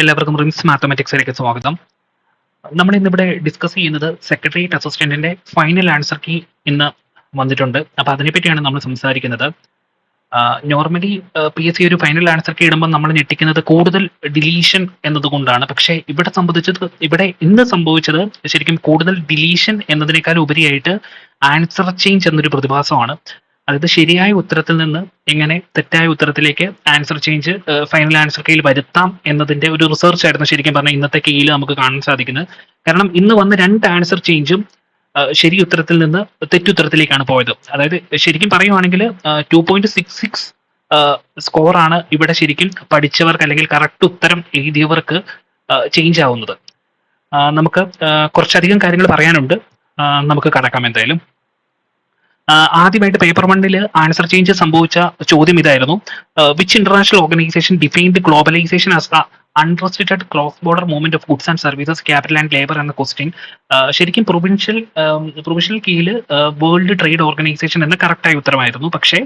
എല്ലാവർക്കും റിംസ് മാത്തമാറ്റിക്സിലേക്ക് സ്വാഗതം. നമ്മൾ ഇന്നിവിടെ ഡിസ്കസ് ചെയ്യുന്നത് സെക്രട്ടേറിയറ്റ് അസിസ്റ്റന്റിന്റെ ഫൈനൽ ആൻസർ കീ ഇന്ന് വന്നിട്ടുണ്ട്. അപ്പൊ അതിനെപ്പറ്റിയാണ് നമ്മൾ സംസാരിക്കുന്നത്. നോർമലി പി എസ് സി ഒരു ഫൈനൽ ആൻസർ കീ ഇടുമ്പോൾ നമ്മൾ ഞെട്ടിക്കുന്നത് കൂടുതൽ ഡിലീഷൻ എന്നതുകൊണ്ടാണ്. പക്ഷേ ഇവിടെ സംബന്ധിച്ചത് ഇവിടെ ഇന്ന് സംഭവിച്ചത് ശരിക്കും കൂടുതൽ ഡിലീഷൻ എന്നതിനേക്കാൾ ഉപരിയായിട്ട് ആൻസർ ചേഞ്ച് എന്നൊരു പ്രതിഭാസമാണ്. അതായത് ശരിയായ ഉത്തരത്തിൽ നിന്ന് എങ്ങനെ തെറ്റായ ഉത്തരത്തിലേക്ക് ആൻസർ ചേഞ്ച് ഫൈനൽ ആൻസർ കീയിൽ വരുത്താം എന്നതിന്റെ ഒരു റിസർച്ച് ആയിരുന്നു ശരിക്കും പറഞ്ഞാൽ ഇന്നത്തെ കീയിൽ നമുക്ക് കാണാൻ സാധിക്കുന്നത്. കാരണം ഇന്ന് വന്ന രണ്ട് ആൻസർ ചേഞ്ചും ശരി ഉത്തരത്തിൽ നിന്ന് തെറ്റുത്തരത്തിലേക്കാണ് പോയത്. അതായത് ശരിക്കും പറയുവാണെങ്കിൽ ടു പോയിന്റ് സിക്സ് സിക്സ് സ്കോറാണ് ഇവിടെ ശരിക്കും പഠിച്ചവർക്ക് അല്ലെങ്കിൽ കറക്റ്റ് ഉത്തരം എഴുതിയവർക്ക് ചേഞ്ച് ആവുന്നത്. നമുക്ക് കുറച്ചധികം കാര്യങ്ങൾ പറയാനുണ്ട്. നമുക്ക് കടക്കാം എന്തായാലും. ആദ്യമായിട്ട് പേപ്പർ വണ്ണിൽ ആൻസർ ചേഞ്ച് സംഭവിച്ച ചോദ്യം ഇതായിരുന്നു. Which international organisation defined globalisation as unrestricted cross border movement of goods and services capital and labour എന്ന ക്വസ്റ്റ്യൻ ശരിക്കും പ്രൊവിൻഷ്യൽ പ്രൊവിൻഷ്യൽ കീഴിൽ വേൾഡ് ട്രേഡ് ഓർഗനൈസേഷൻ എന്ന കറക്റ്റായ ഉത്തരമായിരുന്നു. പക്ഷേ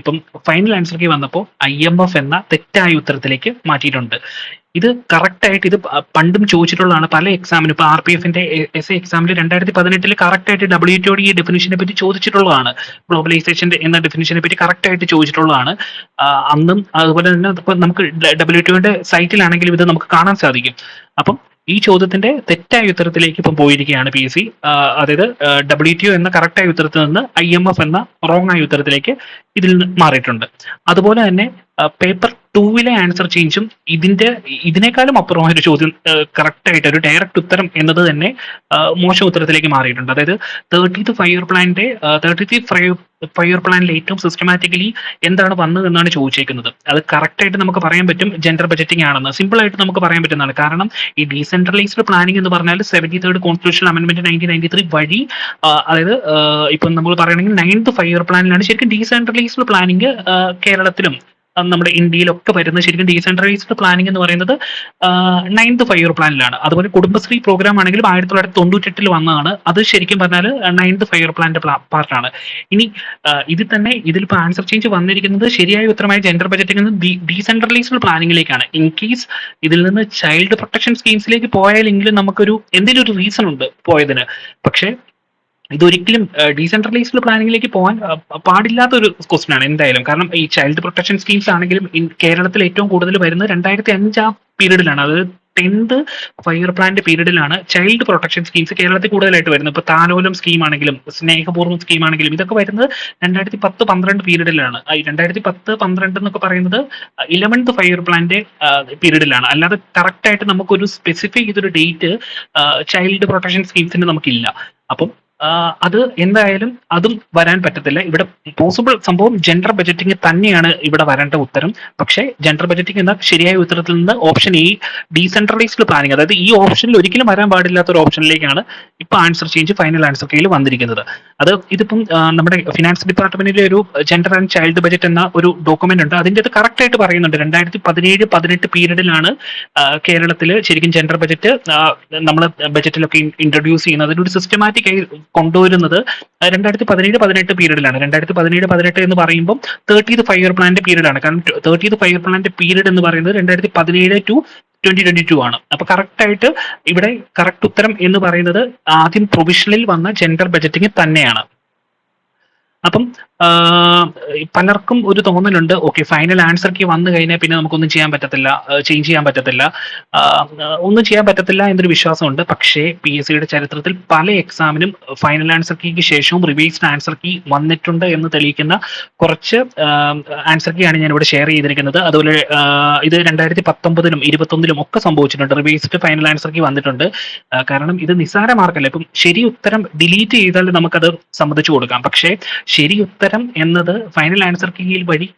ഇപ്പം ഫൈനൽ ആൻസർ കീ വന്നപ്പോൾ ഐ എം എഫ് എന്ന തെറ്റായ ഉത്തരത്തിലേക്ക് മാറ്റിയിട്ടുണ്ട്. ഇത് കറക്റ്റ് ആയിട്ട് ഇത് പണ്ടും ചോദിച്ചിട്ടുള്ളതാണ്. പല എക്സാമിനും ഇപ്പൊ ആർ പി എഫിന്റെ എസ് എ എക്സാമിൽ രണ്ടായിരത്തി പതിനെട്ടിൽ കറക്റ്റ് ആയിട്ട് ഡബ്ല്യു ടിയോട് ഈ ഡെഫിനിഷനെ പറ്റി ചോദിച്ചിട്ടുള്ളതാണ്. ഗ്ലോബലൈസേഷന്റെ എന്ന ഡെഫിനിഷനെ പറ്റി കറക്റ്റ് ആയിട്ട് ചോദിച്ചിട്ടുള്ളതാണ്. അന്നും അതുപോലെ തന്നെ ഇപ്പൊ നമുക്ക് ഡബ്ല്യു ടിയോന്റെ സൈറ്റിലാണെങ്കിലും ഇത് നമുക്ക് കാണാൻ സാധിക്കും. അപ്പം ഈ ചോദ്യത്തിന്റെ തെറ്റായ ഉത്തരത്തിലേക്ക് ഇപ്പം പോയിരിക്കുകയാണ് പി എസ് സി അതായത് ഡബ്ല്യു ടി ഒ എന്ന കറക്റ്റായ ഉത്തരത്തിൽ നിന്ന് ഐ എം എഫ് എന്ന റോങ് ആയ ഉത്തരത്തിലേക്ക് ഇതിൽ നിന്ന് മാറിയിട്ടുണ്ട്. അതുപോലെ തന്നെ പേപ്പർ ടൂവിലെ ആൻസർ ചേഞ്ചും ഇതിന്റെ ഇതിനേക്കാളും അപ്പുറമായ ഒരു ചോദ്യം കറക്റ്റ് ആയിട്ട് ഒരു ഡയറക്റ്റ് ഉത്തരം എന്നത് തന്നെ മോശം ഉത്തരത്തിലേക്ക് മാറിയിട്ടുണ്ട്. അതായത് തേർട്ടീത്ത് ഫയർ പ്ലാന്റെ തേർട്ടീത്ത് ഫയർ ഇയർ പ്ലാനിൽ ഏറ്റവും സിസ്റ്റമാറ്റിക്കലി എന്താണ് വന്നത് എന്നാണ് ചോദിച്ചേക്കുന്നത്. അത് കറക്റ്റ് ആയിട്ട് നമുക്ക് പറയാൻ പറ്റും ജെൻഡർ ബജറ്റിംഗ് ആണെന്ന്. സിമ്പിൾ ആയിട്ട് നമുക്ക് പറയാൻ പറ്റുന്നതാണ്. കാരണം ഈ ഡീസെൻട്രലൈസ്ഡ് പ്ലാനിംഗ് എന്ന് പറഞ്ഞാൽ seventy third constitution amendment nineteen ninety three വഴി അതായത് ഇപ്പം നമ്മൾ പറയുകയാണെങ്കിൽ നയൻത് ഫയർ പ്ലാനിലാണ് ശരിക്കും ഡീസെൻട്രലൈസ്ഡ് പ്ലാനിംഗ് കേരളത്തിലും നമ്മുടെ ഇന്ത്യയിലൊക്കെ വരുന്നത് ശരിക്കും ഡീസെൻട്രലൈസ്ഡ് പ്ലാനിംഗ് എന്ന് പറയുന്നത് നയൻത് ഫൈവ് ഇയർ പ്ലാനിലാണ് അതുപോലെ കുടുംബശ്രീ പ്രോഗ്രാം ആണെങ്കിലും ആയിരത്തി തൊള്ളായിരത്തി തൊണ്ണൂറ്റെട്ടിൽ വന്നതാണ്. അത് ശരിക്കും പറഞ്ഞാൽ നയൻത് ഫൈവ് ഇയർ പ്ലാനിന്റെ പാർട്ടാണ് ഇനി ഇതിൽ തന്നെ ഇതിലിപ്പോൾ ആൻസർ ചേഞ്ച് വന്നിരിക്കുന്നത് ശരിയായ ഉത്തരമായ ജെൻഡർ ബജറ്റിംഗ് നിന്ന് ഡീസെൻട്രലൈസ്ഡ് പ്ലാനിങ്ങിലേക്കാണ് ഇൻ കേസ് ഇതിൽ നിന്ന് ചൈൽഡ് പ്രൊട്ടക്ഷൻ സ്കീംസിലേക്ക് പോയാലെങ്കിലും നമുക്കൊരു എന്തെങ്കിലും ഒരു റീസൺ ഉണ്ട് പോയതിന്. പക്ഷേ ഇതൊരിക്കലും ഡീസെൻട്രലൈസ്ഡ് പ്ലാനിങ്ങിലേക്ക് പോകാൻ പാടില്ലാത്ത ഒരു ക്വസ്റ്റൻ ആണ് എന്തായാലും. കാരണം ഈ ചൈൽഡ് പ്രൊട്ടക്ഷൻ സ്കീംസ് ആണെങ്കിലും കേരളത്തിൽ ഏറ്റവും കൂടുതൽ വരുന്നത് രണ്ടായിരത്തി അഞ്ച് ആ പീരീഡിലാണ് അത് ടെൻത്ത് ഫയർ പ്ലാന്റ് പീരീഡിലാണ് ചൈൽഡ് പ്രൊട്ടക്ഷൻ സ്കീംസ് കേരളത്തിൽ കൂടുതലായിട്ട് വരുന്നത്. ഇപ്പൊ താലോലം സ്കീം ആണെങ്കിലും സ്നേഹപൂർവം സ്കീം ആണെങ്കിലും ഇതൊക്കെ വരുന്നത് രണ്ടായിരത്തി പത്ത് പന്ത്രണ്ട് പീരീഡിലാണ് രണ്ടായിരത്തി പത്ത് പന്ത്രണ്ട് എന്നൊക്കെ പറയുന്നത് ഇലവൻത്ത് ഫയർ പ്ലാന്റ് പീരീഡിലാണ് അല്ലാതെ കറക്റ്റ് ആയിട്ട് നമുക്കൊരു സ്പെസിഫിക് ഇതൊരു ഡേറ്റ് ചൈൽഡ് പ്രൊട്ടക്ഷൻ സ്കീംസിന് നമുക്കില്ല. അപ്പം അത് എന്തായാലും അതും വരാൻ പറ്റത്തില്ല. ഇവിടെ പോസിബിൾ സംഭവം ജെൻഡർ ബജറ്റിംഗ് തന്നെയാണ് ഇവിടെ വരേണ്ട ഉത്തരം. പക്ഷേ ജെൻഡർ ബജറ്റിംഗ് എന്ന ശരിയായ ഉത്തരത്തിൽ നിന്ന് ഓപ്ഷൻ എ ഡീസെൻട്രലൈസ്ഡ് പ്ലാനിങ് അതായത് ഈ ഓപ്ഷനിൽ ഒരിക്കലും വരാൻ പാടില്ലാത്ത ഒരു ഓപ്ഷനിലേക്കാണ് ഇപ്പൊ ആൻസർ ചേഞ്ച് ഫൈനൽ ആൻസർ കയ്യിൽ വന്നിരിക്കുന്നത്. അത് ഇതിപ്പം നമ്മുടെ ഫിനാൻസ് ഡിപ്പാർട്ട്മെന്റിലെ ഒരു ജെൻഡർ ആൻഡ് ചൈൽഡ് ബജറ്റ് എന്ന ഒരു ഡോക്യുമെന്റ് ഉണ്ട്. അതിന്റെ അത് കറക്റ്റ് ആയിട്ട് പറയുന്നുണ്ട്. രണ്ടായിരത്തി പതിനേഴ് പതിനെട്ട് പീരീഡിലാണ് കേരളത്തിൽ ശരിക്കും ജെൻഡർ ബജറ്റ് നമ്മൾ ബജറ്റിലൊക്കെ ഇൻട്രൊഡ്യൂസ് ചെയ്യുന്നത്. അതിനൊരു സിസ്റ്റമാറ്റിക് ആയി കൊണ്ടുവരുന്നത് രണ്ടായിരത്തി പതിനേഴ് പതിനെട്ട് പീരീഡിലാണ് രണ്ടായിരത്തി പതിനേഴ് പതിനെട്ട് എന്ന് പറയുമ്പോൾ തേർട്ടീത് ഫൈവ് ഇയർ പ്ലാന്റ് പീരീഡാണ് കാരണം thirteenth five year plan period എന്ന് പറയുന്നത് രണ്ടായിരത്തി പതിനേഴ് ടു ട്വന്റി ട്വന്റി ടു ആണ്. അപ്പൊ കറക്റ്റ് ആയിട്ട് ഇവിടെ കറക്റ്റ് ഉത്തരം എന്ന് പറയുന്നത് ആദ്യം പ്രൊവിഷണലിൽ വന്ന ജെൻഡർ ബജറ്റിംഗ് തന്നെയാണ്. അപ്പം പലർക്കും ഒരു തോന്നലുണ്ട്. ഓക്കെ ഫൈനൽ ആൻസർക്ക് വന്നു കഴിഞ്ഞാൽ പിന്നെ നമുക്കൊന്നും ചെയ്യാൻ പറ്റത്തില്ല. ചേഞ്ച് ചെയ്യാൻ പറ്റത്തില്ല. ഒന്നും ചെയ്യാൻ പറ്റത്തില്ല എന്നൊരു വിശ്വാസമുണ്ട്. പക്ഷേ പി എസ് സിയുടെ ചരിത്രത്തിൽ പല എക്സാമിനും ഫൈനൽ ആൻസർ കീക്ക് ശേഷവും റിവൈസ്ഡ് ആൻസർ കീ വന്നിട്ടുണ്ട് എന്ന് തെളിയിക്കുന്ന കുറച്ച് ആൻസർ കീയാണ് ഞാൻ ഇവിടെ ഷെയർ ചെയ്തിരിക്കുന്നത്. അതുപോലെ ഇത് രണ്ടായിരത്തി പത്തൊമ്പതിലും ഇരുപത്തൊന്നിലും ഒക്കെ സംഭവിച്ചിട്ടുണ്ട്. റിവൈസ്ഡ് ഫൈനൽ ആൻസർ കീ വന്നിട്ടുണ്ട്. കാരണം ഇത് നിസ്സാര മാർക്കല്ല. ഇപ്പം ശരി ഉത്തരം ഡിലീറ്റ് ചെയ്താൽ നമുക്കത് സമ്മതിച്ചു കൊടുക്കാം. പക്ഷേ ശരി ഉത്തരം എന്നത് ഫൈനൽ ആൻസർ കിങ്ങിൽ വഴി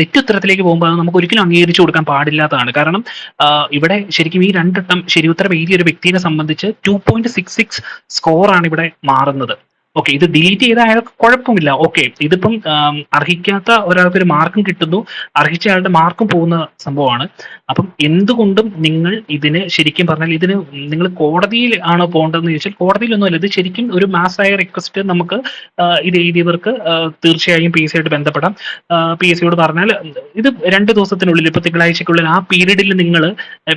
തെറ്റുത്തരത്തിലേക്ക് പോകുമ്പോൾ അത് നമുക്ക് ഒരിക്കലും അംഗീകരിച്ചു കൊടുക്കാൻ പാടില്ലാത്തതാണ്. കാരണം ഇവിടെ ശരിക്കും ഈ രണ്ടെണ്ണം ശരി ഉത്തരം എഴുതിയ ഒരു വ്യക്തിയെ സംബന്ധിച്ച് ടു പോയിന്റ് സിക്സ് സിക്സ് സ്കോറാണ് ഇവിടെ മാറുന്നത്. ഓക്കെ ഇത് ഡിലീറ്റ് ചെയ്ത അയാൾക്ക് കുഴപ്പമില്ല. ഓക്കെ ഇതിപ്പം അർഹിക്കാത്ത ഒരാൾക്ക് ഒരു മാർക്കും കിട്ടുന്നു. അർഹിച്ച ആളുടെ മാർക്കും പോകുന്ന സംഭവമാണ്. അപ്പം എന്തുകൊണ്ടും നിങ്ങൾ ഇതിന് ശരിക്കും പറഞ്ഞാൽ ഇതിന് നിങ്ങൾ കോടതിയിൽ ആണോ പോകേണ്ടതെന്ന് ചോദിച്ചാൽ കോടതിയിലൊന്നുമല്ല. ഇത് ശരിക്കും ഒരു മാസായ റിക്വസ്റ്റ് നമുക്ക് ഇത് എഴുതിയവർക്ക് തീർച്ചയായും പി എസ് സി ആയിട്ട് ബന്ധപ്പെടാം. പി എസ് സിയോട് പറഞ്ഞാൽ ഇത് രണ്ട് ദിവസത്തിനുള്ളിൽ ഇപ്പൊ തിങ്കളാഴ്ചക്കുള്ളിൽ ആ പീരീഡിൽ നിങ്ങൾ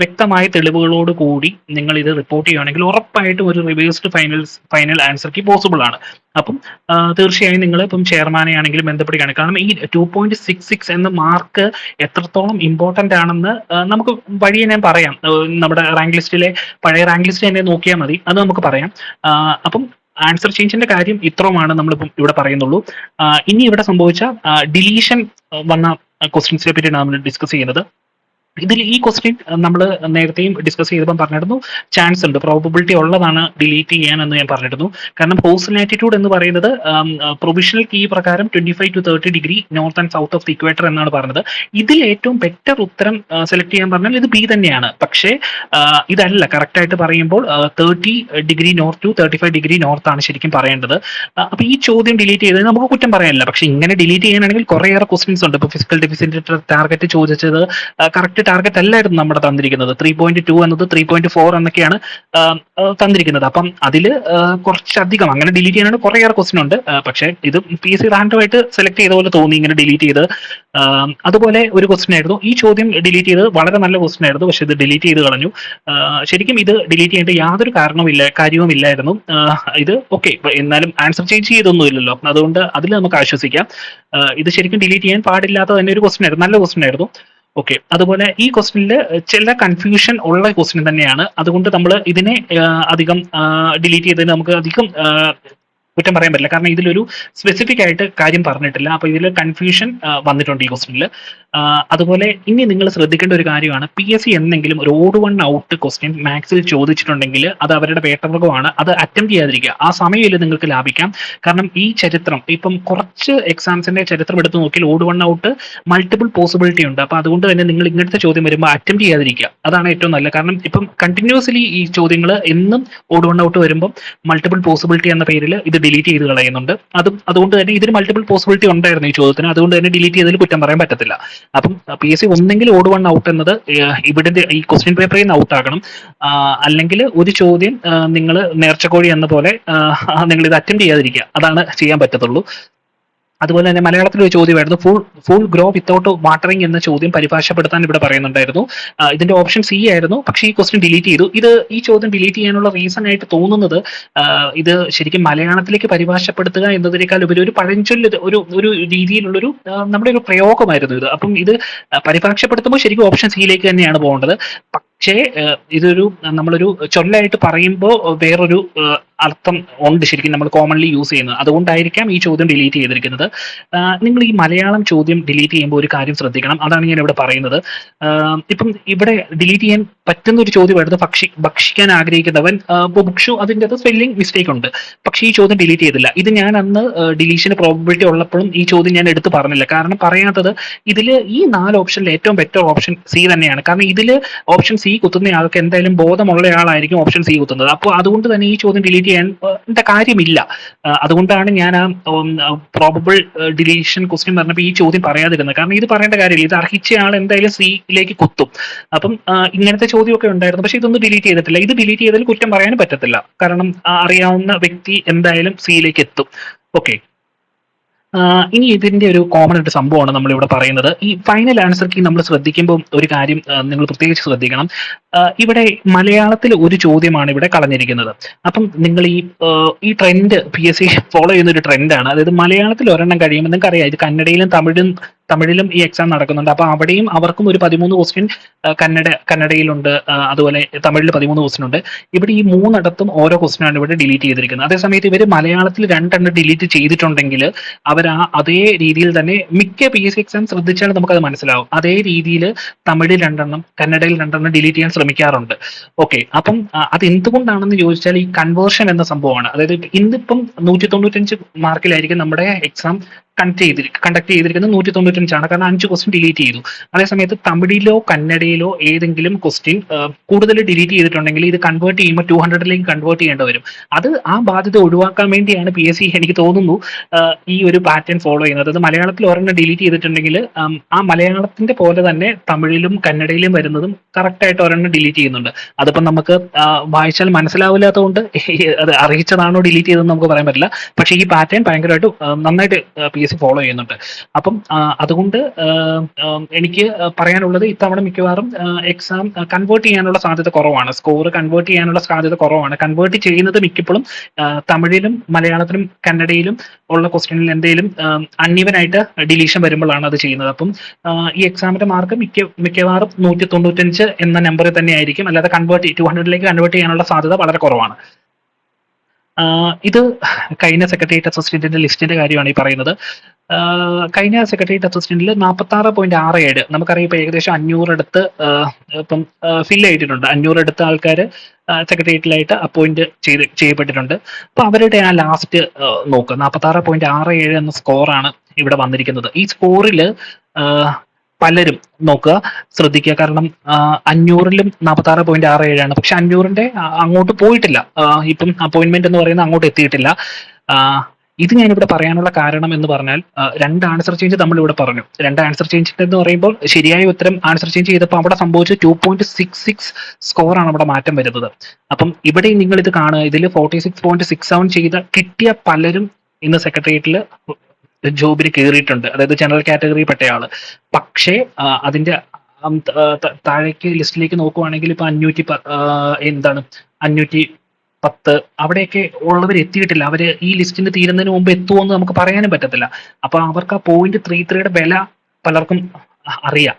വ്യക്തമായ തെളിവുകളോട് കൂടി നിങ്ങൾ ഇത് റിപ്പോർട്ട് ചെയ്യുകയാണെങ്കിൽ ഉറപ്പായിട്ടും ഒരു റിവേഴ്സ്ഡ് ഫൈനൽ ഫൈനൽ ആൻസർക്ക് പോസിബിൾ ആണ്. അപ്പം തീർച്ചയായും നിങ്ങൾ ഇപ്പം ചെയർമാനെ ആണെങ്കിലും ബന്ധപ്പെടുകയാണ്. കാരണം ഈ ടു പോയിന്റ് സിക്സ് സിക്സ് എന്ന മാർക്ക് എത്രത്തോളം ഇമ്പോർട്ടന്റ് ആണെന്ന് നമുക്ക് വഴിയെ ഞാൻ പറയാം. നമ്മുടെ റാങ്ക് ലിസ്റ്റിലെ പഴയ റാങ്ക് ലിസ്റ്റ് തന്നെ നോക്കിയാൽ മതി. അത് നമുക്ക് പറയാം. അപ്പം ആൻസർ ചേഞ്ചിന്റെ കാര്യം ഇത്രയുമാണ് നമ്മളിപ്പം ഇവിടെ പറയുന്നുള്ളൂ. ഇനി ഇവിടെ സംഭവിച്ച ഡിലീഷൻ വന്ന ക്വസ്റ്റ്യൻസിനെ പറ്റിയാണ് നമ്മൾ ഡിസ്കസ് ചെയ്യുന്നത്. ഇതിൽ ഈ ക്വസ്റ്റ്യൻ നമ്മൾ നേരത്തെയും ഡിസ്കസ് ചെയ്തപ്പോൾ പറഞ്ഞിരുന്നു ചാൻസ് ഉണ്ട്. പ്രോബബിലിറ്റി ഉള്ളതാണ് ഡിലീറ്റ് ചെയ്യാൻ എന്ന് ഞാൻ പറഞ്ഞിരുന്നു. കാരണം ഹോസ്റ്റൽ ആറ്റിറ്റ്യൂഡ് എന്ന് പറയുന്നത് പ്രൊവിഷണൽ കീ പ്രകാരം twenty five to thirty degree north and south of the equator എന്നാണ് പറഞ്ഞത്. ഇതിൽ ഏറ്റവും ബെറ്റർ ഉത്തരം സെലക്ട് ചെയ്യാൻ പറഞ്ഞാൽ ഇത് ബി തന്നെയാണ്. പക്ഷേ ഇതല്ല. കറക്റ്റ് ആയിട്ട് പറയുമ്പോൾ thirty degree north to thirty five degree north ആണ് ശരിക്കും പറയേണ്ടത്. അപ്പൊ ഈ ചോദ്യം ഡിലീറ്റ് ചെയ്തത് നമുക്ക് കുറ്റം പറയാനില്ല. പക്ഷെ ഇങ്ങനെ ഡിലീറ്റ് ചെയ്യാനാണെങ്കിൽ കുറേയേറെ ക്വസ്റ്റ്യൻസ് ഉണ്ട്. ഇപ്പൊ ഫിസിക്കൽ ഡെഫിസിറ്റ് ടാർഗറ്റ് ചോദിച്ചത് കറക്റ്റ് ടാർഗറ്റ് അല്ലായിരുന്നു നമ്മുടെ തന്നിരിക്കുന്നത്. ത്രീ പോയിന്റ് ടു എന്നത് ത്രീ പോയിന്റ് ഫോർ എന്നൊക്കെയാണ് തന്നിരിക്കുന്നത്. അപ്പം അതിൽ കുറച്ചധികം അങ്ങനെ ഡിലീറ്റ് ചെയ്യാനാണ് കുറേയേറെ ക്വസ്റ്റ്യൻ ഉണ്ട്. പക്ഷേ ഇത് പി സി റാൻഡമായിട്ട് സെലക്ട് ചെയ്ത പോലെ തോന്നി ഇങ്ങനെ ഡിലീറ്റ് ചെയ്ത്. അതുപോലെ ഒരു ക്വസ്റ്റ്യൻ ആയിരുന്നു. ഈ ചോദ്യം ഡിലീറ്റ് ചെയ്ത് വളരെ നല്ല ക്വസ്റ്റ്യൻ ആയിരുന്നു. പക്ഷെ ഇത് ഡിലീറ്റ് ചെയ്ത് കളഞ്ഞു. ശരിക്കും ഇത് ഡിലീറ്റ് ചെയ്യേണ്ട യാതൊരു കാരണവുമില്ല കാര്യവും ഇല്ലായിരുന്നു ഇത് ഓക്കെ എന്നാലും ആൻസർ ചേഞ്ച് ചെയ്തൊന്നുമില്ലല്ലോ. അതുകൊണ്ട് അതിൽ നമുക്ക് ആശ്വസിക്കാം. ഇത് ശരിക്കും ഡിലീറ്റ് ചെയ്യാൻ പാടില്ലാത്ത തന്നെ ഒരു ക്വസ്റ്റ്യൻ ആയിരുന്നു. നല്ല ക്വസ്റ്റ്യൻ ആയിരുന്നു. ഓക്കെ അതുപോലെ ഈ ക്വസ്റ്റ്യനിൽ ചില കൺഫ്യൂഷൻ ഉള്ള ക്വസ്റ്റ്യൻ തന്നെയാണ്. അതുകൊണ്ട് നമ്മൾ ഇതിനെ അധികം ഡിലീറ്റ് ചെയ്തതിന് നമുക്ക് അധികം കുറ്റം പറയാൻ പറ്റില്ല. കാരണം ഇതിലൊരു സ്പെസിഫിക് ആയിട്ട് കാര്യം പറഞ്ഞിട്ടില്ല. അപ്പൊ ഇതിൽ കൺഫ്യൂഷൻ വന്നിട്ടുണ്ട് ഈ ക്വസ്റ്റിനിൽ അതുപോലെ ഇനി നിങ്ങൾ ശ്രദ്ധിക്കേണ്ട ഒരു കാര്യമാണ്. പി എസ് സി എന്തെങ്കിലും ഒരു ഓട് വൺ ഔട്ട് ക്വസ്റ്റ്യൻ മാത്സിൽ ചോദിച്ചിട്ടുണ്ടെങ്കിൽ അത് അവരുടെ വേട്ടമൃഗമാണ് അത് അറ്റംപ്റ്റ് ചെയ്യാതിരിക്കുക. ആ സമയമില്ല നിങ്ങൾക്ക് ലാഭിക്കാം. കാരണം ഈ ചരിത്രം ഇപ്പം കുറച്ച് എക്സാംസിന്റെ ചരിത്രം എടുത്ത് നോക്കിയാൽ ഓട് വൺ ഔട്ട് മൾട്ടിപ്പിൾ പോസിബിലിറ്റി ഉണ്ട്. അപ്പൊ അതുകൊണ്ട് തന്നെ നിങ്ങൾ ഇങ്ങനത്തെ ചോദ്യം വരുമ്പോൾ അറ്റംപ്റ്റ് ചെയ്യാതിരിക്കുക. അതാണ് ഏറ്റവും നല്ലത്. കാരണം ഇപ്പം കണ്ടിന്യൂസ്ലി ഈ ചോദ്യങ്ങൾ എന്നും ഓട് വൺ ഔട്ട് വരുമ്പോൾ മൾട്ടിപ്പിൾ പോസിബിലിറ്റി എന്ന പേരിൽ ഇത് ഡിലീറ്റ് ചെയ്ത് കളയുന്നുണ്ട്. അതും അതുകൊണ്ട് തന്നെ ഇതിന് മൾട്ടിപ്പിൾ പോസിബിലിറ്റി ഉണ്ടായിരുന്നു ഈ ചോദ്യത്തിന്. അതുകൊണ്ട് തന്നെ ഡിലീറ്റ് ചെയ്തതിൽ കുറ്റം പറയാൻ പറ്റത്തില്ല. അപ്പം പി എസ് സി ഒന്നെങ്കിൽ ഓട് വൺ ഔട്ട് എന്നത് ഇവിടെ ഈ ക്വസ്റ്റ്യൻ പേപ്പറിൽ നിന്ന് ഔട്ട് ആകണം. അല്ലെങ്കിൽ ഒരു ചോദ്യം നിങ്ങൾ നേർച്ചക്കോഴി എന്ന പോലെ നിങ്ങൾ ഇത് അറ്റൻഡ് ചെയ്യാതിരിക്കുക. അതാണ് ചെയ്യാൻ പറ്റത്തുള്ളൂ. അതുപോലെ തന്നെ മലയാളത്തിൽ ഒരു ചോദ്യമായിരുന്നു full full grow without watering എന്ന ചോദ്യം പരിഭാഷപ്പെടുത്താൻ ഇവിടെ പറയുന്നുണ്ടായിരുന്നു. ഇതിന്റെ ഓപ്ഷൻ സി ആയിരുന്നു. പക്ഷേ ഈ ക്വസ്റ്റ്യൻ ഡിലീറ്റ് ചെയ്തു. ഇത് ഈ ചോദ്യം ഡിലീറ്റ് ചെയ്യാനുള്ള റീസൺ ആയിട്ട് തോന്നുന്നത് ഇത് ശരിക്കും മലയാളത്തിലേക്ക് പരിഭാഷപ്പെടുത്തുക എന്നതിനേക്കാൾ ഉപരി ഒരു പഴഞ്ചൊല്ല് ഒരു ഒരു രീതിയിലുള്ളൊരു നമ്മുടെ ഒരു പ്രയോഗമായിരുന്നു ഇത്. അപ്പം ഇത് പരിഭാഷപ്പെടുത്തുമ്പോൾ ശരിക്കും ഓപ്ഷൻ സിയിലേക്ക് തന്നെയാണ് പോകേണ്ടത്. പക്ഷേ ഇതൊരു നമ്മളൊരു ചൊല്ലായിട്ട് പറയുമ്പോൾ വേറൊരു അർത്ഥം ഉണ്ട് ശരിക്കും നമ്മൾ കോമൺലി യൂസ് ചെയ്യുന്നത്. അതുകൊണ്ടായിരിക്കാം ഈ ചോദ്യം ഡിലീറ്റ് ചെയ്തിരിക്കുന്നത്. നിങ്ങൾ ഈ മലയാളം ചോദ്യം ഡിലീറ്റ് ചെയ്യുമ്പോൾ ഒരു കാര്യം ശ്രദ്ധിക്കണം. അതാണ് ഞാൻ ഇവിടെ പറയുന്നത് ഇപ്പം ഇവിടെ ഡിലീറ്റ് ചെയ്യാൻ പറ്റുന്ന ഒരു ചോദ്യമായിരുന്നു ഭക്ഷി ഭക്ഷിക്കാൻ ആഗ്രഹിക്കുന്നവൻ ബുക്ഷു അതിന്റെ അത് സ്പെല്ലിംഗ് മിസ്റ്റേക്ക് ഉണ്ട്. പക്ഷേ ഈ ചോദ്യം ഡിലീറ്റ് ചെയ്തില്ല. ഇത് ഞാൻ അന്ന് ഡിലീഷന് പ്രോബിലിറ്റി ഉള്ളപ്പോഴും ഈ ചോദ്യം ഞാൻ എടുത്ത് പറഞ്ഞില്ല. കാരണം പറയാത്തത് ഇതിൽ ഈ നാല് ഓപ്ഷനിൽ ഏറ്റവും ബെറ്റർ ഓപ്ഷൻ സി തന്നെയാണ്. കാരണം ഇതിൽ ഓപ്ഷൻ സി കുത്തുന്ന ആൾക്ക് എന്തായാലും ബോധമുള്ള ആളായിരിക്കും ഓപ്ഷൻ സി കുത്തുന്നത്. അപ്പോൾ അതുകൊണ്ട് തന്നെ ഈ ചോദ്യം ഡിലീറ്റ് ചെയ്യാൻ കാര്യമില്ല. അതുകൊണ്ടാണ് ഞാൻ ആ പ്രോബബിൾ ഡിലീഷൻ ക്വസ്റ്റ്യൻ പറഞ്ഞപ്പോൾ ഈ ചോദ്യം പറയാതിരുന്നത്. കാരണം ഇത് പറയേണ്ട കാര്യമില്ല. ഇത് അർഹിച്ച ആൾ എന്തായാലും സിയിലേക്ക് കുത്തും. അപ്പം ഇങ്ങനത്തെ ചോദ്യമൊക്കെ ഉണ്ടായിരുന്നു. പക്ഷെ ഇതൊന്നും ഡിലീറ്റ് ചെയ്തിട്ടില്ല. ഇത് ഡിലീറ്റ് ചെയ്താൽ കുറ്റം പറയാനും പറ്റത്തില്ല. കാരണം അറിയാവുന്ന വ്യക്തി എന്തായാലും സിയിലേക്ക് എത്തും. ഓക്കെ ഇനി ഇതിന്റെ ഒരു കോമൺ ആയിട്ട് സംഭവമാണ് നമ്മൾ ഇവിടെ പറയുന്നത്. ഈ ഫൈനൽ ആൻസർ കീ നമ്മൾ ശ്രദ്ധിക്കുമ്പോൾ ഒരു കാര്യം നിങ്ങൾ പ്രത്യേകിച്ച് ശ്രദ്ധിക്കണം. ഇവിടെ മലയാളത്തിൽ ഒരു ചോദ്യമാണ് ഇവിടെ കളഞ്ഞിരിക്കുന്നത്. അപ്പം നിങ്ങൾ ഈ ഈ trend P S C follow ചെയ്യുന്ന ഒരു ട്രെൻഡാണ് അതായത് മലയാളത്തിൽ ഒരെണ്ണം കഴിയുമ്പോൾ നിങ്ങൾക്ക് അറിയാം ഇത് കന്നഡയിലും തമിഴും തമിഴിലും ഈ എക്സാം നടക്കുന്നുണ്ട്. അപ്പൊ അവിടെയും അവർക്കും ഒരു പതിമൂന്ന് ക്വസ്റ്റ്യൻ കന്നഡ കന്നഡയിലുണ്ട്. അതുപോലെ തമിഴിൽ പതിമൂന്ന് ക്വസ്റ്റ്യൻ ഉണ്ട്. ഇവിടെ ഈ മൂന്നിടത്തും ഓരോ ക്വസ്റ്റ്യൻ ആണ് ഇവിടെ ഡിലീറ്റ് ചെയ്തിരിക്കുന്നത്. അതേസമയത്ത് ഇവർ മലയാളത്തിൽ രണ്ടെണ്ണം ഡിലീറ്റ് ചെയ്തിട്ടുണ്ടെങ്കിൽ അവർ ആ അതേ രീതിയിൽ തന്നെ മിക്ക പി എസ് സി എക്സാം ശ്രദ്ധിച്ചാൽ നമുക്കത് മനസ്സിലാവും. അതേ രീതിയിൽ തമിഴിൽ രണ്ടെണ്ണം കന്നഡയിൽ രണ്ടെണ്ണം ഡിലീറ്റ് ചെയ്യാൻ ശ്രമിക്കാറുണ്ട്. ഓക്കെ അപ്പം അത് എന്തുകൊണ്ടാണെന്ന് ചോദിച്ചാൽ ഈ കൺവേർഷൻ എന്ന സംഭവമാണ്. അതായത് ഇന്നിപ്പം നൂറ്റി തൊണ്ണൂറ്റഞ്ച് മാർക്കിലായിരിക്കും നമ്മുടെ എക്സാം കണ്ടക്ട് ചെയ്തിരിക്കുക കണ്ടക്ട് ചെയ്തിരിക്കുന്നത് നൂറ്റി തൊണ്ണൂറ്റഞ്ചാണ് കാരണം അഞ്ച് ക്വസ്റ്റ്യൻ ഡിലീറ്റ് ചെയ്തു. അതേസമയത്ത് തമിഴിലോ കന്നഡയിലോ ഏതെങ്കിലും ക്വസ്റ്റ്യൻ കൂടുതൽ ഡിലീറ്റ് ചെയ്തിട്ടുണ്ടെങ്കിൽ ഇത് കൺവേർട്ട് ചെയ്യുമ്പോൾ ടു ഹൺഡ്രഡിലേക്ക് കൺവേർട്ട് ചെയ്യേണ്ടി വരും. അത് ആ ബാധ്യത ഒഴിവാക്കാൻ വേണ്ടിയാണ് പി എസ് സി എനിക്ക് തോന്നുന്നു ഈ ഒരു പാറ്റേൺ ഫോളോ ചെയ്യുന്നത്. അത് മലയാളത്തിൽ ഒരെണ്ണം ഡിലീറ്റ് ചെയ്തിട്ടുണ്ടെങ്കിൽ ആ മലയാളത്തിന്റെ പോലെ തന്നെ തമിഴിലും കന്നഡയിലും വരുന്നതും കറക്റ്റായിട്ട് ഒരെണ്ണം ഡിലീറ്റ് ചെയ്യുന്നുണ്ട്. അതിപ്പം നമുക്ക് വായിച്ചാൽ മനസ്സിലാവില്ലാത്തതുകൊണ്ട് അത് അറിയിച്ചതാണോ ഡിലീറ്റ് ചെയ്തതെന്ന് നമുക്ക് പറയാൻ പറ്റില്ല. പക്ഷേ ഈ പാറ്റേൺ ഭയങ്കരമായിട്ട് നന്നായിട്ട് പി സി ഫോളോ ചെയ്യുന്നുണ്ട്. അപ്പം അതുകൊണ്ട് എനിക്ക് പറയാനുള്ളത് ഇത്തവണ മിക്കവാറും എക്സാം കൺവേർട്ട് ചെയ്യാനുള്ള സാധ്യത കുറവാണ്. സ്കോർ കൺവേർട്ട് ചെയ്യാനുള്ള സാധ്യത കുറവാണ്. കൺവേർട്ട് ചെയ്യുന്നത് മിക്കപ്പോഴും തമിഴിലും മലയാളത്തിലും കന്നഡയിലും ഉള്ള ക്വസ്റ്റ്യനിൽ എന്തെങ്കിലും അൺഈവൻ ആയിട്ട് ഡിലീഷൻ വരുമ്പോഴാണ് അത് ചെയ്യുന്നത്. അപ്പം ഈ എക്സാമിന്റെ മാർക്ക് മിക്ക മിക്കവാറും നൂറ്റി തൊണ്ണൂറ്റഞ്ച് എന്ന നമ്പറിൽ തന്നെ ആയിരിക്കും അല്ലാതെ കൺവേർട്ട് ടു ഹൺഡ്രഡിലേക്ക് കൺവേർട്ട് ചെയ്യാനുള്ള സാധ്യത വളരെ കുറവാണ്. ഇത് കഴിഞ്ഞ സെക്രട്ടേറിയറ്റ് അസിസ്റ്റന്റിന്റെ ലിസ്റ്റിന്റെ കാര്യമാണ് ഈ പറയുന്നത്. കഴിഞ്ഞ സെക്രട്ടേറിയറ്റ് അസിസ്റ്റന്റിൽ നാൽപ്പത്തി ആറ് പോയിന്റ് ആറ് ഏഴ്. നമുക്കറിയാം ഇപ്പൊ ഏകദേശം അഞ്ഞൂറടുത്ത് ഇപ്പം ഫിൽ ചെയ്തിട്ടുണ്ട്. അഞ്ഞൂറടുത്ത് ആൾക്കാർ സെക്രട്ടേറിയറ്റിലായിട്ട് അപ്പോയിന്റ് ചെയ്ത് ചെയ്യപ്പെട്ടിട്ടുണ്ട്. അപ്പൊ അവരുടെ ആ ലാസ്റ്റ് നോക്കുക നാൽപ്പത്തി ആറ് പോയിന്റ് ആറ് ഏഴ് എന്ന സ്കോറാണ് ഇവിടെ വന്നിരിക്കുന്നത്. ഈ സ്കോറിൽ പലരും നോക്കുക ശ്രദ്ധിക്കുക. കാരണം അഞ്ഞൂറിലും നാൽപ്പത്തി ആറ് പോയിന്റ് ആറ് ഏഴാണ് പക്ഷെ അഞ്ഞൂറിന്റെ അങ്ങോട്ട് പോയിട്ടില്ല. ഇപ്പം അപ്പോയിന്റ്മെന്റ് എന്ന് പറയുന്നത് അങ്ങോട്ട് എത്തിയിട്ടില്ല. ഇത് ഞാനിവിടെ പറയാനുള്ള കാരണം എന്ന് പറഞ്ഞാൽ രണ്ട് ആൻസർ ചേഞ്ച് നമ്മൾ ഇവിടെ പറഞ്ഞു. രണ്ട് ആൻസർ ചേഞ്ച് എന്ന് പറയുമ്പോൾ ശരിയായ ഉത്തരം ആൻസർ ചേഞ്ച് ചെയ്തപ്പോൾ അവിടെ സംഭവിച്ച ടു പോയിന്റ് സിക്സ് സിക്സ് സ്കോറാണ് അവിടെ മാറ്റം വരുന്നത്. അപ്പം ഇവിടെ നിങ്ങൾ ഇത് കാണുക. ഇതിൽ forty six point six seven ചെയ്ത കിട്ടിയ പലരും ഇന്ന് സെക്രട്ടേറിയറ്റിൽ ജോബിന് കയറിയിട്ടുണ്ട് അതായത് ജനറൽ കാറ്റഗറി പെട്ടയാൾ. പക്ഷേ അതിന്റെ താഴേക്ക് ലിസ്റ്റിലേക്ക് നോക്കുവാണെങ്കിൽ ഇപ്പൊ അഞ്ഞൂറ്റി എന്താണ് അഞ്ഞൂറ്റി പത്ത് അവിടെയൊക്കെ ഉള്ളവർ എത്തിയിട്ടില്ല. അവർ ഈ ലിസ്റ്റിന് തീരുന്നതിന് മുമ്പ് എത്തുമോ എന്ന് നമുക്ക് പറയാനും പറ്റത്തില്ല. അപ്പൊ അവർക്ക് ആ പോയിന്റ് ത്രീ ത്രീയുടെ വില പലർക്കും അറിയാം.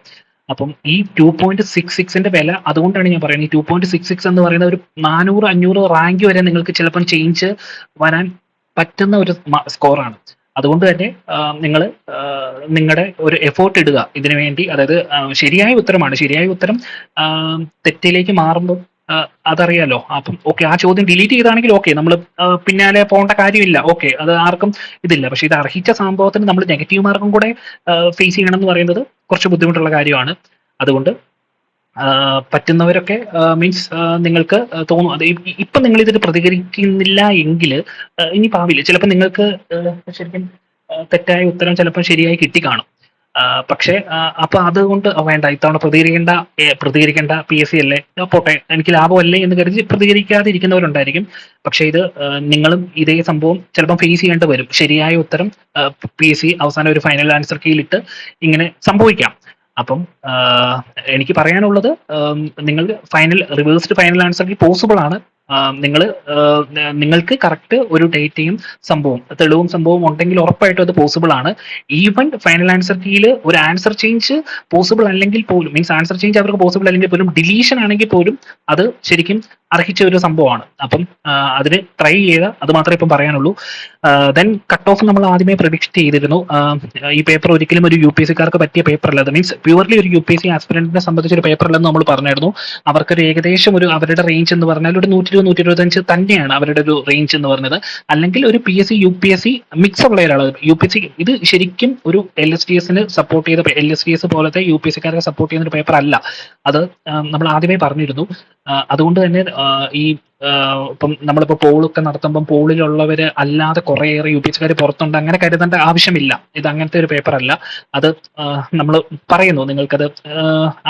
അപ്പം ഈ ടു പോയിന്റ് സിക്സ് സിക്സിന്റെ വില അതുകൊണ്ടാണ് ഞാൻ പറയുന്നത്. ഈ ടു പോയിന്റ് സിക്സ് സിക്സ് എന്ന് പറയുന്ന ഒരു നാനൂറ് അഞ്ഞൂറ് റാങ്ക് വരെ നിങ്ങൾക്ക് ചിലപ്പം ചേഞ്ച് വരാൻ പറ്റുന്ന ഒരു സ്കോറാണ് അതുകൊണ്ട് തന്നെ നിങ്ങൾ നിങ്ങളുടെ ഒരു എഫേർട്ട് ഇടുക. ഇതിനു വേണ്ടി അതായത് ശരിയായ ഉത്തരമാണ്. ശരിയായ ഉത്തരം തെറ്റിലേക്ക് മാറുമ്പോൾ അതറിയാലോ. അപ്പം ഓക്കെ ആ ചോദ്യം ഡിലീറ്റ് ചെയ്താണെങ്കിൽ ഓക്കെ നമ്മൾ പിന്നാലെ പോകേണ്ട കാര്യമില്ല. ഓക്കെ അത് ആർക്കും ഇതില്ല. പക്ഷെ ഇത് അർഹിച്ച സംഭവത്തിന് നമ്മൾ നെഗറ്റീവ് മാർക്കും കൂടെ ഫേസ് ചെയ്യണം എന്ന് പറയുന്നത് കുറച്ച് ബുദ്ധിമുട്ടുള്ള കാര്യമാണ്. അതുകൊണ്ട് പറ്റുന്നവരൊക്കെ മീൻസ് നിങ്ങൾക്ക് തോന്നും. അത് ഇപ്പൊ നിങ്ങൾ ഇതിന് പ്രതികരിക്കുന്നില്ല എങ്കിൽ ഇനി പാവില്ല ചിലപ്പോൾ നിങ്ങൾക്ക് ശരിക്കും തെറ്റായ ഉത്തരം ചിലപ്പോൾ ശരിയായി കിട്ടി കാണും പക്ഷേ അപ്പൊ അതുകൊണ്ട് വേണ്ട ഇത്തവണ പ്രതികരിക്കേണ്ട പ്രതികരിക്കേണ്ട പി എസ് സി അല്ലേ പോട്ടെ എനിക്ക് ലാഭമല്ലേ എന്ന് കരുതി പ്രതികരിക്കാതെ ഇരിക്കുന്നവരുണ്ടായിരിക്കും പക്ഷെ ഇത് നിങ്ങളും ഇതേ സംഭവം ചിലപ്പോൾ ഫേസ് ചെയ്യേണ്ടി വരും. ശരിയായ ഉത്തരം പി എസ് സി അവസാനം ഒരു ഫൈനൽ ആൻസർ കീഴിലിട്ട് ഇങ്ങനെ സംഭവിക്കാം. അപ്പം എനിക്ക് പറയാനുള്ളത് നിങ്ങൾ final reversed final answer possible ആണ്. നിങ്ങൾ നിങ്ങൾക്ക് കറക്റ്റ് ഒരു ഡേറ്റയും സംഭവം തെളിവും സംഭവം ഉണ്ടെങ്കിൽ ഉറപ്പായിട്ടും അത് പോസിബിൾ ആണ്. ഈവൻ ഫൈനൽ ആൻസർ കീയിൽ ഒരു ആൻസർ ചേഞ്ച് പോസിബിൾ അല്ലെങ്കിൽ പോലും മീൻസ് ആൻസർ ചേഞ്ച് അവർക്ക് പോസിബിൾ അല്ലെങ്കിൽ പോലും ഡിലീഷൻ ആണെങ്കിൽ പോലും അത് ശരിക്കും അർഹിച്ച ഒരു സംഭവമാണ്. അപ്പം അതിന് ട്രൈ ചെയ്യുക അത് മാത്രമേ ഇപ്പം പറയാനുള്ളൂ. ദെൻ കട്ട് ഓഫ് നമ്മൾ ആദ്യമേ പ്രഡിക്റ്റ് ചെയ്തിരുന്നു. ഈ പേപ്പർ ഒരിക്കലും ഒരു യു പി എസ് സിക്കാർക്ക് പറ്റിയ പേപ്പർ അല്ല. മീൻസ് പ്യുവർലി ഒരു യു പി എസ് സി ആസ്പിരന്റിനെ സംബന്ധിച്ച ഒരു പേപ്പർ അല്ലെന്ന് നമ്മൾ പറഞ്ഞായിരുന്നു. അവർക്കൊരു ഏകദേശം ഒരു അവരുടെ റേഞ്ച് എന്ന് പറഞ്ഞാൽ ഒരു നൂറ്റി ഇരുപത് നൂറ്റി ഇരുപത്തഞ്ച് തന്നെയാണ് അവരുടെ ഒരു റേഞ്ച് എന്ന് പറഞ്ഞത്. അല്ലെങ്കിൽ ഒരു P S C U P S C mix പ്ലെയറാണ് യു പി എസ് സി ഇത് ശരിക്കും ഒരു എൽ എസ് ഡി എസിന് സപ്പോർട്ട് ചെയ്ത എൽ എസ് ഡി എസ് പോലത്തെ യു പി എസ് സിക്കാരെ സപ്പോർട്ട് ചെയ്യുന്ന ഒരു പേപ്പർ അല്ല. അത് നമ്മൾ ആദ്യമേ പറഞ്ഞിരുന്നു. അതുകൊണ്ട് തന്നെ ഈ ഇപ്പം നമ്മളിപ്പോൾ പോളൊക്കെ നടത്തുമ്പം പോളിലുള്ളവർ അല്ലാതെ കുറേയേറെ യു പി എസ്കാർ പുറത്തുണ്ട്. അങ്ങനെ കരുതേണ്ട ആവശ്യമില്ല. ഇത് അങ്ങനത്തെ ഒരു പേപ്പർ അല്ല. അത് നമ്മൾ പറയുന്നു നിങ്ങൾക്കത്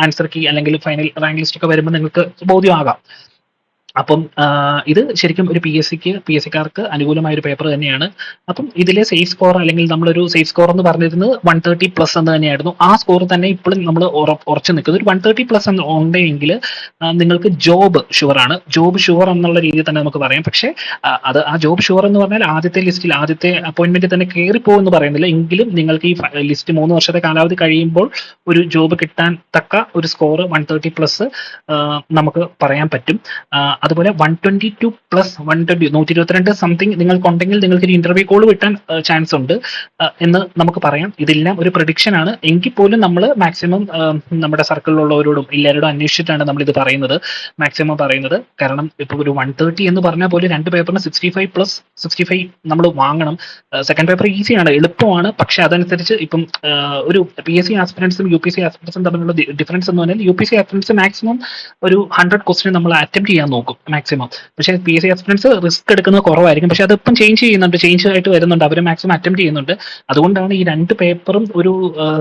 ആൻസർ കീ അല്ലെങ്കിൽ ഫൈനൽ റാങ്ക് ലിസ്റ്റ് ഒക്കെ വരുമ്പോൾ നിങ്ങൾക്ക് ബോധ്യമാകാം. അപ്പം ഇത് ശരിക്കും ഒരു പി എസ് സിക്ക് പി എസ് സിക്കാർക്ക് അനുകൂലമായ ഒരു പേപ്പർ തന്നെയാണ്. അപ്പം ഇതിലെ സേഫ് സ്കോർ അല്ലെങ്കിൽ നമ്മളൊരു സേഫ് സ്കോർ എന്ന് പറഞ്ഞിരുന്നത് വൺ തേർട്ടി പ്ലസ് എന്ന് തന്നെയായിരുന്നു. ആ സ്കോർ തന്നെ ഇപ്പോഴും നമ്മൾ ഉറച്ചു നിൽക്കുന്നത് ഒരു വൺ തേർട്ടി പ്ലസ് എന്ന് ഉണ്ടെങ്കിൽ നിങ്ങൾക്ക് ജോബ് ഷുവർ ആണ്. ജോബ് ഷുവർ എന്നുള്ള രീതിയിൽ തന്നെ നമുക്ക് പറയാം. പക്ഷേ അത് ആ ജോബ് ഷുവർ എന്ന് പറഞ്ഞാൽ ആദ്യത്തെ ലിസ്റ്റിൽ ആദ്യത്തെ അപ്പോയിന്റ്മെന്റ് തന്നെ കയറി എന്ന് പറയുന്നില്ല. എങ്കിലും നിങ്ങൾക്ക് ഈ ലിസ്റ്റ് മൂന്ന് വർഷത്തെ കാലാവധി കഴിയുമ്പോൾ ഒരു ജോബ് കിട്ടാൻ തക്ക ഒരു സ്കോർ വൺ തേർട്ടി പ്ലസ് നമുക്ക് പറയാൻ പറ്റും. അതുപോലെ one twenty two plus one twenty നൂറ്റി ഇരുപത്തിരണ്ട് സംതിങ് നിങ്ങൾക്കുണ്ടെങ്കിൽ നിങ്ങൾക്ക് ഒരു ഇന്റർവ്യൂ കോൾ കിട്ടാൻ ചാൻസ് ഉണ്ട്. എന്ന് നമുക്ക് പറയാം. ഇതെല്ലാം ഒരു പ്രഡിക്ഷൻ ആണ്. എങ്കിൽ പോലും നമ്മൾ മാക്സിമം നമ്മുടെ സർക്കിളിലുള്ളവരോടും എല്ലാവരോടും അന്വേഷിച്ചിട്ടാണ് നമ്മൾ ഇത് പറയുന്നത്. മാക്സിമം പറയുന്നത്. കാരണം ഇപ്പോൾ ഒരു വൺ തേർട്ടി എന്ന് പറഞ്ഞാൽ പോലും രണ്ട് പേപ്പറിന് sixty five plus sixty five നമ്മൾ വാങ്ങണം. സെക്കൻഡ് പേപ്പർ ഈസിയാണ് എളുപ്പമാണ്. പക്ഷേ അതനുസരിച്ച് ഇപ്പം ഒരു പി എസ് സി ആസ്പിറൻസും യു പി സി ആസ്പിറൻസും തമ്മിലുള്ള ഡിഫറൻസ് എന്ന് പറഞ്ഞാൽ U P C aspirants maximum ഒരു ഹൺഡ്രഡ് ക്വസ്റ്റ്യൻ നമ്മൾ അറ്റംപ്റ്റ് ചെയ്യാൻ നോക്കും. മാക്സിമം പക്ഷേ P S C aspirants risk എടുക്കുന്നത് കുറവായിരിക്കും. പക്ഷെ അതിപ്പം ചേഞ്ച് ചെയ്യുന്നുണ്ട്. ചേഞ്ച് ആയിട്ട് വരുന്നുണ്ട്. അവർ മാക്സിമം അറ്റംപ്റ്റ് ചെയ്യുന്നുണ്ട്. അതുകൊണ്ടാണ് ഈ രണ്ട് പേപ്പറും ഒരു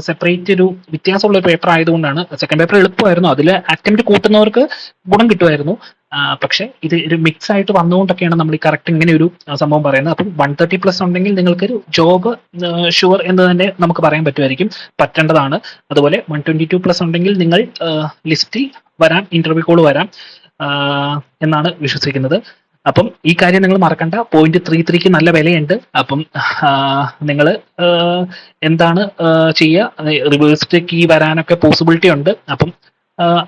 സെപ്പറേറ്റ് ഒരു വ്യത്യാസമുള്ള ഒരു പേപ്പർ ആയതുകൊണ്ടാണ് സെക്കൻഡ് പേപ്പർ എളുപ്പമായിരുന്നു. അതിൽ അറ്റംപ്റ്റ് കൂട്ടുന്നവർക്ക് ഗുണം കിട്ടുമായിരുന്നു. പക്ഷെ ഇത് ഒരു മിക്സ് ആയിട്ട് വന്നുകൊണ്ടൊക്കെയാണ് നമ്മൾ ഈ കറക്റ്റ് ഇങ്ങനെ ഒരു സംഭവം പറയുന്നത്. അപ്പം വൺ തേർട്ടി പ്ലസ് ഉണ്ടെങ്കിൽ നിങ്ങൾക്ക് ഒരു ജോബ് ഷുവർ എന്ന് തന്നെ നമുക്ക് പറയാൻ പറ്റുമായിരിക്കും. പറ്റേണ്ടതാണ്. അതുപോലെ വൺ ട്വന്റി ടു പ്ലസ് ഉണ്ടെങ്കിൽ നിങ്ങൾ ലിസ്റ്റിൽ വരാം. ഇന്റർവ്യൂ കോൾ വരാം. എന്നാണ് വിശ്വസിക്കുന്നത്. അപ്പം ഈ കാര്യം നിങ്ങൾ മറക്കണ്ട. പോയിന്റ് ത്രീ ത്രീക്ക് നല്ല വിലയുണ്ട്. അപ്പം നിങ്ങൾ എന്താണ് ചെയ്യുക റിവേഴ്സ്ഡ് കീ വരാനൊക്കെ പോസിബിലിറ്റി ഉണ്ട്. അപ്പം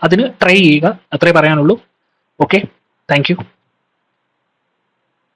അതിന് ട്രൈ ചെയ്യുക. അത്രേ പറയാനുള്ളൂ. Okay thank